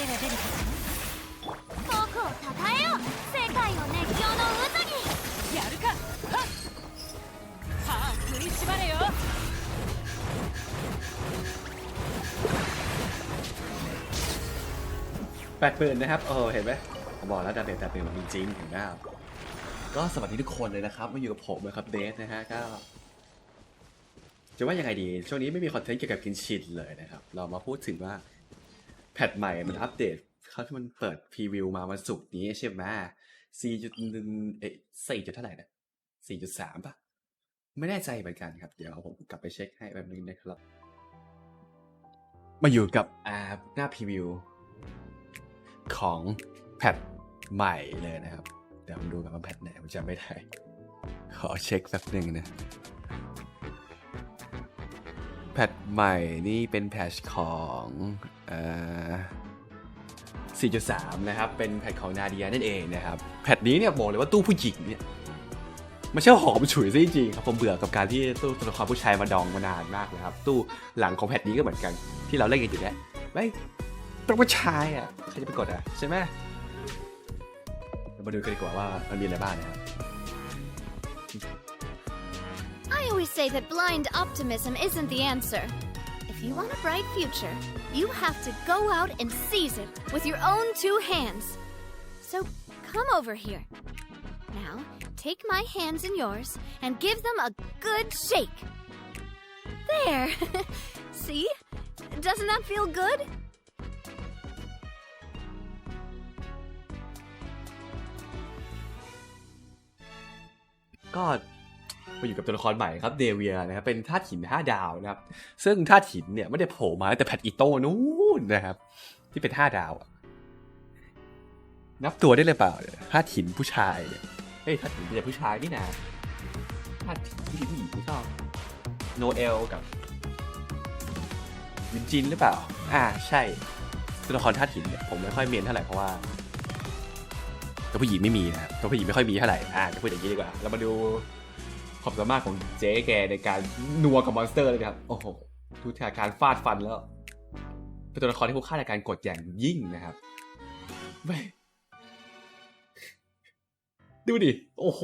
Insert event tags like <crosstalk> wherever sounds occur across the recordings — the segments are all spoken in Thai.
が出る僕を称えよ世界を熱狂の渦にやるかはっ歯食いしばれよ แปดปืนนะครับ โอ้โหเห็นไหมผมบอกแล้วดาเมจแปดปืนมันมีจริงเห็นไหมครับก็สวัสดีทุกคนเลยนะครับ มาอยู่กับผมนะครับเดสนะฮะ ก็ จะว่ายังไงดี ช่วงนี้ไม่มีคอนเทนต์เกี่ยวกับกินชินเลยนะครับ เรามาพูดถึงว่า แ พทใหม่มันอัปเดตเขาที่มันเปิดพรีวิวมาวันศุกร์นี้ใช่ไหมสี่จุดหนึ่งเอ๊ะสี่จุดเท่าไหร่นะสี่จุดสามป่ะ ไม่แน่ใจเหมือนกันครับ เดี๋ยวผมกลับไปเช็คให้แบบนึงนะครับ มาอยู่กับอ่าหน้าพรีวิว ของแพทใหม่เลยนะครับ เดี๋ยวผมดูกันว่าแพทไหนผมจำไม่ได้ ขอเช็คแป๊บหนึ่งนะแพ ทใหม่นี่เป็นแพทของเอ่อ4.3 นะครับ เป็นแพทของนาเดียนั่นเองนะครับ แพทนี้เนี่ยบอกเลยว่าตู้ผู้หญิงเนี่ยไม่ใช่หอมฉุยซะจริงครับ ผมเบื่อกับการที่ตู้ตัวละครผู้ชายมาดองมานานมากเลยครับ ตู้หลังของแพทนี้ก็เหมือนกันที่เราเล่นกันอยู่แล้วไม่ต้องผู้ชายอะใครจะไปกดอะใช่ไหมมาดูกันดีกว่าว่ามันมีอะไรบ้างนะครับ always say that blind optimism isn't the answer. If you want a bright future, you have to go out and seize it with your own two hands. So come over here. Now, take my hands in yours and give them a good shake. There. <laughs> See? Doesn't that feel good? ก็ มาอยู่กับตัวละครใหม่ครับเดเวียนะครับเป็นธาตุหินห้าดาวนะครับ ซึ่งธาตุหินเนี่ยไม่ได้โผล่มาแต่แพทอีโต้นู้นนะครับ ที่เป็นห้าดาวนับตัวได้เลยเปล่าธาตุหินผู้ชายเนี่ยเฮ้ยธาตุหินเป็นผู้ชายนี่นะธาตุหินผู้หญิงผู้หญิงไม่ชอบโนเอลกับวินจินหรือเปล่า อ่าใช่ตัวละครธาตุหินเนี่ยผมไม่ค่อยเมียนเท่าไหร่เพราะว่าตัวผู้หญิงไม่มีนะครับตัวผู้หญิงไม่ค่อยมีเท่าไหร่ อ่าจะพูดอย่างนี้ดีกว่า เรามาดู ความสามารถของเจ๊แกในการนัวกับมอนสเตอร์เลยครับ โอ้โหดูจากการฟาดฟันแล้ว เป็นตัวละครที่คุ้มค่าในการกดอย่างยิ่งนะครับไม่ดูดิ โอ้โห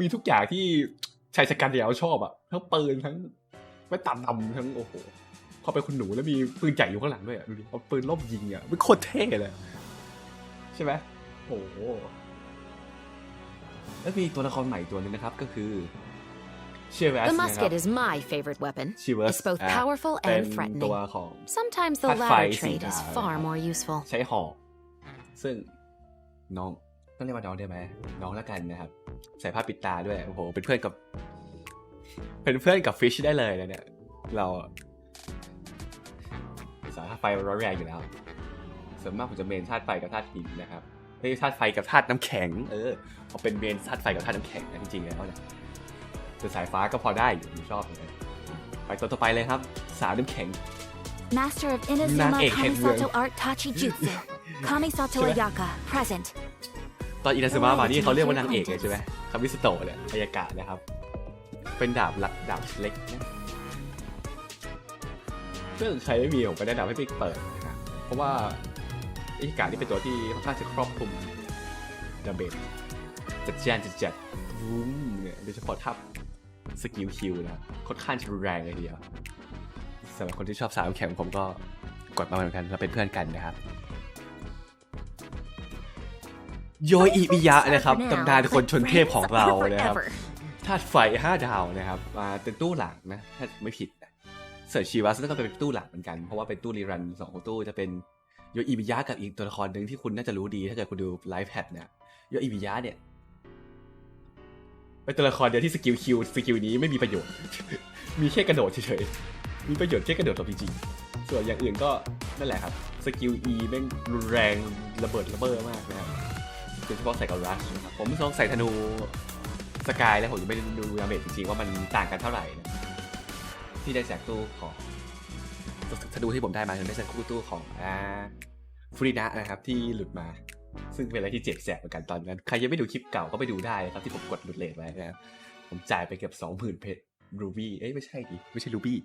มีทุกอย่างที่ชายชะกันเดียวชอบอะทั้งปืนทั้งไม่ตัดดำทั้งโอ้โหพอเป็นคุณหนูแล้วมีปืนใหญ่อยู่ข้างหลังด้วยอะดูดิเอาปืนลบยิงอะมันโคตรเท่เลยใช่ไหมโอ้โหแล้วมีตัวละครใหม่ตัวหนึงนะครับ ก็คือ The นะครับ musket is my favorite weapon. ชีเวส It's both อะ powerful เป็น and threatening. ตัวของ Sometimes the Hot latter Fight trait is สีดาว far more useful. ใช้หอกซึ่งน้องต้องเรียกว่าน้องได้ไหมน้องแล้วกันนะครับ ใส่ผ้าปิดตาด้วยโอ้โหเป็นเพื่อนกับ เป็นเพื่อนกับฟิชได้เลยนะเนี่ย เราสายธาตุไฟร้อนแรงอยู่แล้วส่วนมากผมจะเมนธาตุไฟกับธาตุหินนะครับไม่ใช่ธาตุไฟกับธาตุน้ำแข็ง เออพอเป็นเมนธาตุไฟกับธาตุน้ำแข็งนะจริงๆแล้วเนี่ ยแต่สายฟ้าก็พอได้อยู่ผมชอบเหมือนกันไปตัวต่อไปเลยครับ สาวน้ำแข็ง Master of นาง Inazuma เอกแห่งเมือง Kamisato Art Tachi Jutsu. Kamisato Sure. Ayaka, present. ตอนอินาซึมะมานี่เขาเรียกว่านางเอกเลยใช่ไหมคามิสโตะเนี่ยอายากะนะครับ เป็นดาบหลักดาบเล็กนะซึ่งใครไม่มีผมก็แนะนำให้ไปเปิดนะครับเพราะว่าอายากะนี่เป็นตัวที่ค่อนข้างจะครอบคลุมดาเบจจัดแจนจัดจัดบูมเนี่ยโดยเฉพาะทับ สกิลคิวนะครับค่อนข้างจะรุนแรงเลยทีเดียวสำหรับคนที่ชอบสาวแข็งผมก็กดมาเหมือนกันเราเป็นเพื่อนกันนะครับโยอิมิยะนะครับ For now, ตำนานคนชนเทพของเรา forever. นะครับธาตุไฟห้าดาวนะครับมาเป็นตู้หลังนะถ้าไม่ผิดนะเสิร์ชชีวัสก็เป็นตู้หลังเหมือนกัน เพราะว่าเป็นตู้รีรันสองของตู้จะเป็นโยอิมิยะกับอีกตัวละครหนึ่งที่คุณน่าจะรู้ดีถ้าเกิดคุณดูไลฟ์แพดเนี่ยโยอิมิยะเนี่ย เป็นตัวละครเดียวที่สกิลคิวสกิลนี้ไม่มีประโยชน์ มีแค่กระโดดเฉยๆมีประโยชน์แค่กระโดดหลบจริงๆส่วนอย่างอื่นก็นั่นแหละครับสกิล E แม่งรุนแรงระเบิดระเบ้อมากนะครับโดยเฉพาะใส่กับรัชนะครับผมลองใส่ธนูสกายแล้วผมยังไม่ได้ดูดาเมจจริงๆว่ามันต่างกันเท่าไหร่นะที่ได้จากตู้ของธนูที่ผมได้มาถึงได้จากคู่ตู้ของอ่าฟรีนะนะครับที่หลุดมา ซึ่งเป็นอะไรที่เจ็บแสบเหมือนกันตอนนั้น ใครยังไม่ดูคลิปเก่าก็ไปดูได้นะครับที่ผมกดหลุดเลทไว้นะครับผมจ่ายไปเกือบสองหมื่นเพชรรูบี้เอ้ยไม่ใช่ดิไม่ใช่รูบี้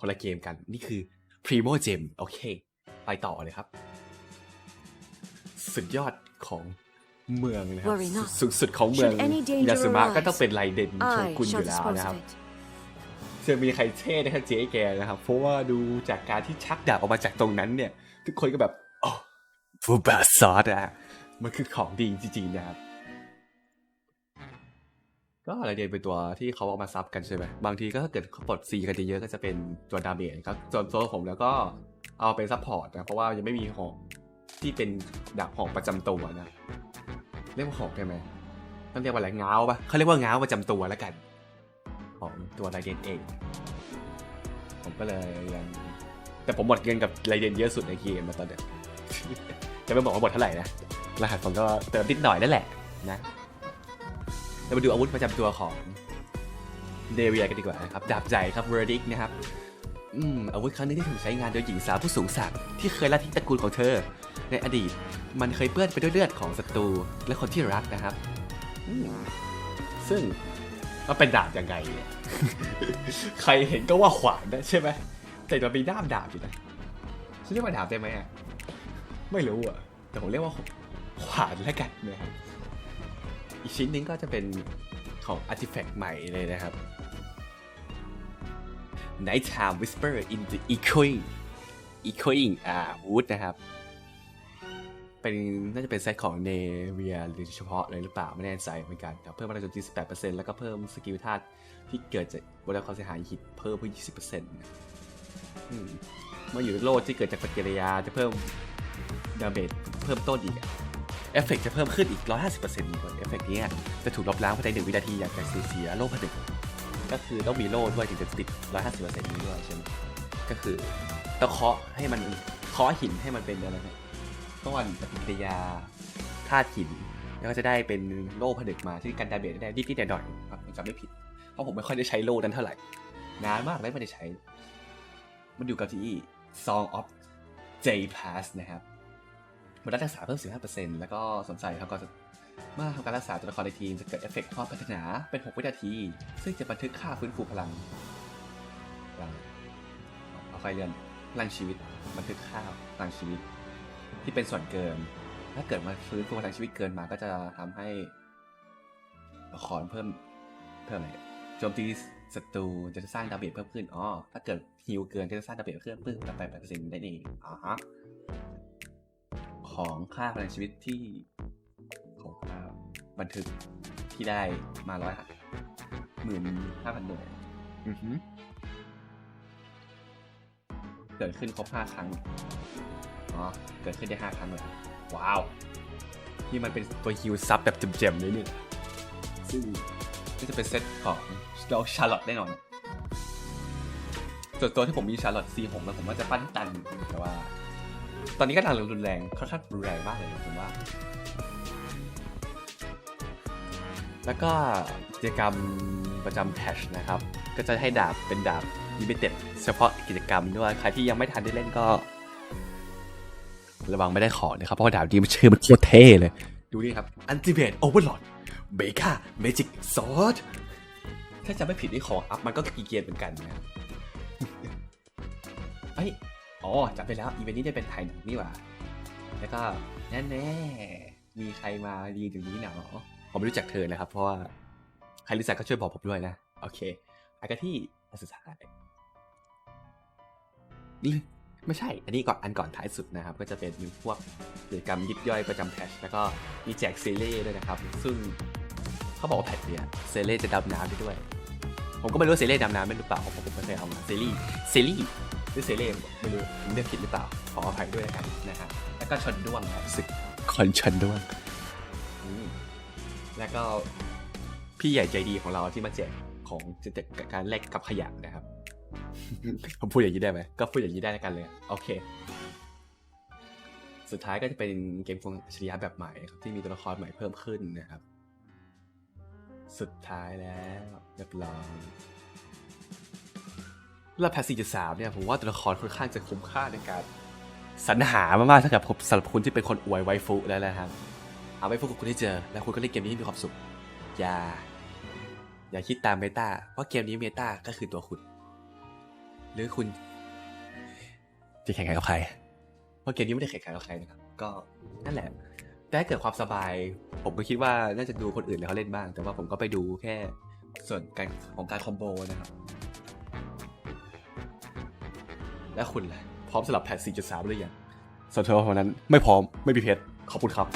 คนละเกมกันนี่คือพรีโมเจมโอเค ไปต่อเลยครับ สุดยอดของเมืองนะครับ Worry not. สุดสุดของเมือง Should any อิ danger นาซึมะ arise, ก็ต้องเป็นไรเดนโช I กุนอ shall ยู่แล้ว dispose นะครับ of it. จะมีใครเท่ได้ทั้งเจ๊แกนะครับ เพราะว่าดูจากการที่ชักดาบออกมาจากตรงนั้นเนี่ย ทุกคนก็แบบโอ้ฟูบาซอสอะ มันคือของดีจริงๆนะครับ ก็อะไรเดียเป็นตัวที่เขาเอามาซับกันใช่ไหมบางทีก็ถ้าเกิดเขาปลดซีกันเยอะๆก็จะเป็นตัวดาเมจครับส่วนตัวผมแล้วก็เอาเป็นซัพพอร์ตนะเพราะว่ายังไม่มีหอกที่เป็นดาบหอกประจำตัวนะเรียกว่าหอกได้ไหมต้องเรียกว่าอะไรง้าวปะเขาเรียกว่าง้าวประจำตัวแล้วกัน ของตัวไรเดนเอง ผมก็เลยยังแต่ผมหมดเงินกับไรเดนเยอะสุดในเกมมาตอนเนี้ยจะไม่บอกว่าหมดเท่าไหร่นะ รหัสผมก็เติมนิดหน่อยนั่นแหละนะเรามาดูอาวุธประจำตัวของเดเวียกันดีกว่านะครับดาบใหญ่ครับเวอร์ดิกนะครับอืมอาวุธครั้งนี้ที่ถูกใช้งานโดยหญิงสาวผู้สูงศักดิ์ที่เคยละทิ้งตระกูลของเธอ ในอดีตมันเคยเปื้อนไปด้วยเลือดของศัตรูและคนที่รักนะครับอืมซึ่งมันเป็นดาบยังไงเนี่ยใครเห็นก็ว่าขวานนะใช่ไหมแต่มันมีด้ามดาบอยู่นะฉันเรียกว่าดาบได้ไหมอะไม่รู้อะแต่ผมเรียกว่า ขวานแล้วกันนะครับอีกชิ้นนึงก็จะเป็นของอาร์ติแฟกต์ใหม่เลยนะครับ Nighttime Whisper in the Echoing Echoing อ่า Wood นะครับ เป็นน่าจะเป็นเซตของเนเวียหรือเฉพาะเลยหรือเปล่า ไม่แน่ใจเหมือนกันครับ เพิ่มพลังโจมตี18%แล้วก็เพิ่มสกิลธาตุที่เกิดจากบนความเสียหายหินเพิ่มเพิ่ม20%นะมเมื่ออยู่ในโลกที่เกิดจากปฏิกิริยาจะเพิ่มดาเมจเพิ่มต้นอีกอะ เอฟเฟกต์จะเพิ่มขึ้นอีก 150%ก่อนเอฟเฟกต์นี้จะถูกลบล้างภายในหนึ่งวินาทีอย่างจากสูญเสียโล่ผนึกก็คือต้องมีโล่ด้วยถึงจะติด 150%นี้ด้วยใช่ไหมก็คือต้องเคาะให้มันเคาะหินให้มันเป็นอะไรนะก้อนปฏิกิริยาธาตุหิน แล้วก็จะได้เป็นโล่ผนึกมาที่กันดาเมจได้นิดๆหน่อยๆครับจำไม่ผิดเพราะผมไม่ค่อยได้ใช้โล่นั้นเท่าไหร่นานมากแล้วไม่ได้ใช้ มันอยู่กับที่ Song of J Pass นะครับ มันได้รักษาเพิ่ม 15%แล้วก็สนใจครับก็จะเมื่อทำการรักษาตัวละครในทีมจะเกิดเอฟเฟกต์ความพัฒนาเป็น 6 วินาที ซึ่งจะบันทึกค่าฟื้นฟูพลังพลังเอาไฟเลื่อนพลังชีวิต บันทึกค่าพลังชีวิต ที่เป็นส่วนเกิน ถ้าเกิดมาฟื้นฟูพลังชีวิตเกินมาก็จะทำให้ละครเพิ่มเพิ่มอะไรโจมตีศัตรูจะสร้างดาเมจเพิ่มขึ้นอ๋อถ้าเกิดฮิวเกินก็จะสร้างดาเมจเพิ่มขึ้นกับไปแปดเปอร์เซ็นต์ได้เองอ๋อฮะ ของค่าพลังชีวิตที่ของค่าบันทึกที่ได้มาร้อยหมื่นห้าพันหน่วยอือฮึเกิดขึ้นครบห้าครั้งอ๋อเกิดขึ้นได้5ครั้งเลยว้าวนี่มันเป็นตัวฮิวซับแบบเจ็มๆเลยเนี่ยซึ่งก็จะเป็นเซตของเราชาร์ลอตแน่นอนส่วนตัวที่ผมมีชาร์ลอต C6 แล้วผมว่าจะปั้นตันอยู่แต่ว่า ตอนนี้ก็ดังรุนแรงค่อนข้างรุนแรงมากเลยผมว่า แล้วก็กิจกรรมประจำแพชนะครับ ก็จะให้ดาบเป็นดาบลิมิเต็ดเฉพาะกิจกรรมด้วยใครที่ยังไม่ทันได้เล่นก็ ระวังไม่ได้ของนะครับ เพราะว่าดาบนี้มันชื่อมันโคตรเท่เลย ดูนี่ครับอันติเ e ตโอเวอร์ลอดเบคาเมจิกซอสถ้าจะไม่ผิดนี่ของอัพมันก็กีเกียนเหมือนกันนะครับเฮ้ อ๋อจำไปแล้วอีเวนต์นี้ได้เป็นถ่ายหนังนี่หว่า แล้วก็แน่แน่ๆมีใครมาดีถึงนี้หนอผมไม่รู้จักเธอนะครับ เพราะว่าใครรู้จักก็ช่วยบอกผมด้วยนะ โอเคไปกันที่อันสุดท้ายไม่ใช่ อันนี้ก่อนอันก่อนท้ายสุดนะครับ ก็จะเป็นมีพวกกิจกรรมยิบย่อยประจำแพทชแล้วก็มีแจกเซเล่ด้วยนะครับ ซึ่งเขาบอกว่าแพทเนี่ยเซเล่จะดำน้ำได้ด้วย ผมก็ไม่รู้ว่าเซเล่ดำน้ำได้หรือเปล่าเพราะผมไม่เคยเอามาเซรี่เซรี่ห รือเซเล่ไม่รู้ผมเรียกผิดหรือเปล่า ขออภัยด้วยนะครับนะครับแล้วก็ชนด้วงนะครับศึกคอนชนด้วงอืมแล้วก็พี่ใหญ่ใจดีของเราที่มาแจกของจะแจกการแลกกับขยะนะครับผมพูดอย่างนี้ได้ไหมก็พูดอย่างนี้ได้แล้วกันเลย โอเค สุดท้ายก็จะเป็นเกมฟงอัจฉริยะแบบใหม่ครับ ที่มีตัวละครใหม่เพิ่มขึ้นนะครับ สุดท้ายแล้วเรียบร้อย แล้วแพสซีจสามเนี่ยผมว่าตัวละครค่อนข้างจะคุ้มค่าในการสรรหามากๆถ้ากับผมสำหรับคุณที่เป็นคนอวยไวฟุแล้วนะครับเอาไวฟุกับคุณที่เจอ แล้วคุณก็เล่นเกมนี้ให้มีความสุข อย่า อย่าคิดตามเมตาเพราะเกมนี้เมตาก็คือตัวคุณ หรือคุณ จะแข่งขันกับใครเพราะเกมนี้ไม่ได้แข่งขันกับใครนะครับ ก็นั่นแหละแต่ถ้าเกิดความสบาย ผมก็คิดว่าน่าจะดูคนอื่นแล้วเขาเล่นบ้าง แต่ว่าผมก็ไปดูแค่ส่วนการของการคอมโบนะครับ และคุณล่ะพร้อมสำหรับแพท4.3หรือยังส่วนเธอคนนั้นไม่พร้อมไม่มีเพชรขอบคุณครับ